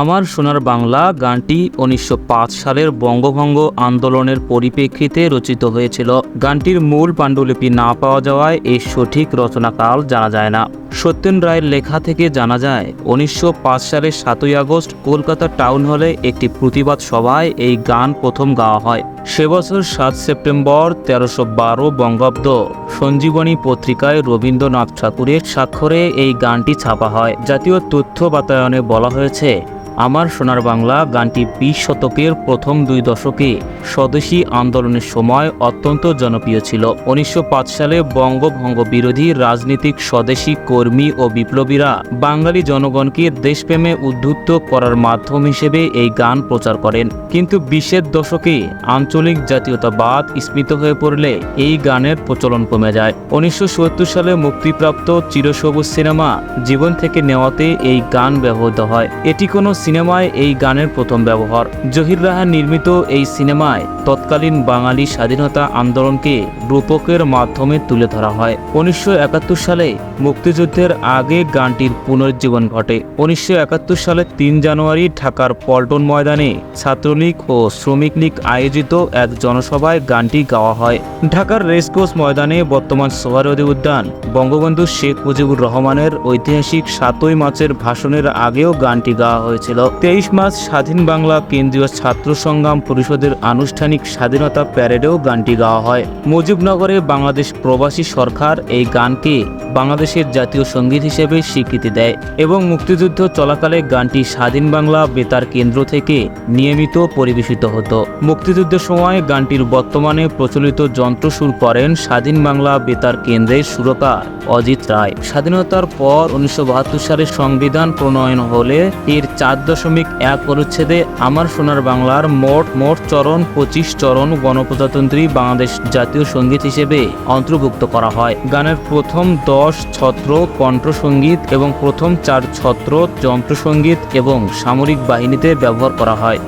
আমার সোনার বাংলা গানটি উনিশশো পাঁচ সালের বঙ্গভঙ্গ আন্দোলনের পরিপ্রেক্ষিতে রচিত হয়েছিল। গানটির মূল পাণ্ডুলিপি না পাওয়া যাওয়ায় এর সঠিক রচনাকাল জানা যায় না। সত্যেন রায়ের লেখা থেকে জানা যায়, উনিশশো পাঁচ সালের সাতই আগস্ট কলকাতা টাউন হলে একটি প্রতিবাদ সভায় এই গান প্রথম গাওয়া হয়। সে বছর সাত সেপ্টেম্বর তেরোশো বারো বঙ্গাব্দ সঞ্জীবনী পত্রিকায় রবীন্দ্রনাথ ঠাকুরের স্বাক্ষরে এই গানটি ছাপা হয়। জাতীয় তথ্য বাতায়নে বলা হয়েছে আমার সোনার বাংলা গানটি বিশ শতকের প্রথম দুই দশকে স্বদেশী আন্দোলনের সময় অত্যন্ত জনপ্রিয় ছিল। উনিশশো পাঁচ সালে বঙ্গভঙ্গ বিরোধী রাজনীতিক স্বদেশী কর্মী ও বিপ্লবীরা বাঙালি জনগণকে দেশপ্রেমে উদ্বুদ্ধ করার মাধ্যম হিসেবে এই গান প্রচার করেন। কিন্তু বিশের দশকে আঞ্চলিক জাতীয়তাবাদ স্মৃত হয়ে পড়লে এই গানের প্রচলন কমে যায়। উনিশশো সত্তর সালে মুক্তিপ্রাপ্ত চিরসবুজ সিনেমা জীবন থেকে নেওয়াতে এই গান ব্যবহৃত হয়। এটি কোনো সিনেমায় এই গানের প্রথম ব্যবহার। জহির রাহা নির্মিত এই সিনেমায় তৎকালীন বাঙালি স্বাধীনতা আন্দোলনকে রূপকের মাধ্যমে তুলে ধরা হয়। উনিশশো একাত্তর সালে মুক্তিযুদ্ধের আগে গানটির পুনরুজ্জীবন ঘটে। উনিশশো সালের তিন জানুয়ারি ঢাকার পল্টন ময়দানে ছাত্রলীগ ও শ্রমিক লীগ আয়োজিত এক জনসভায় গানটি গাওয়া হয়। ঢাকার রেসকোর্স ময়দানে বর্তমান সোহরাওয়ার্দী উদ্যান বঙ্গবন্ধু শেখ মুজিবুর রহমানের ঐতিহাসিক সাতই মার্চের ভাষণের আগেও গানটি গাওয়া হয়েছিল তেইশ মার্চ স্বাধীন বাংলা কেন্দ্রীয় ছাত্র সংগ্রাম পরিষদের আনুষ্ঠানিক স্বাধীনতা প্যারেডেও গানটি গাওয়া হয়। মুজিবনগরে বাংলাদেশ প্রবাসী সরকার এই গানকে বাংলাদেশের জাতীয় সংগীত হিসেবে স্বীকৃতি দেয় এবং মুক্তিযুদ্ধ চলাকালে গানটি স্বাধীন বাংলা বেতার কেন্দ্র থেকে নিয়মিত পরিবেশিত হতো। মুক্তিযুদ্ধের সময় গানটির বর্তমানে প্রচলিত যন্ত্র সুর করেন স্বাধীন বাংলা বেতার কেন্দ্রের সুরকার অজিত রায়। স্বাধীনতার পর উনিশশো বাহাত্তর সালে সংবিধান প্রণয়ন হলে এর চার দশমিক এক অনুচ্ছেদে আমার সোনার বাংলার মোট মোট চরণ পঁচিশ চরণ গণপ্রজাতন্ত্রী বাংলাদেশ জাতীয় সংগীত হিসেবে অন্তর্ভুক্ত করা হয়। গানের প্রথম দশ ছত্র কণ্ঠসঙ্গীত এবং প্রথম চার ছত্র যন্ত্রসঙ্গীত এবং সামরিক বাহিনীতে ব্যবহার করা হয়।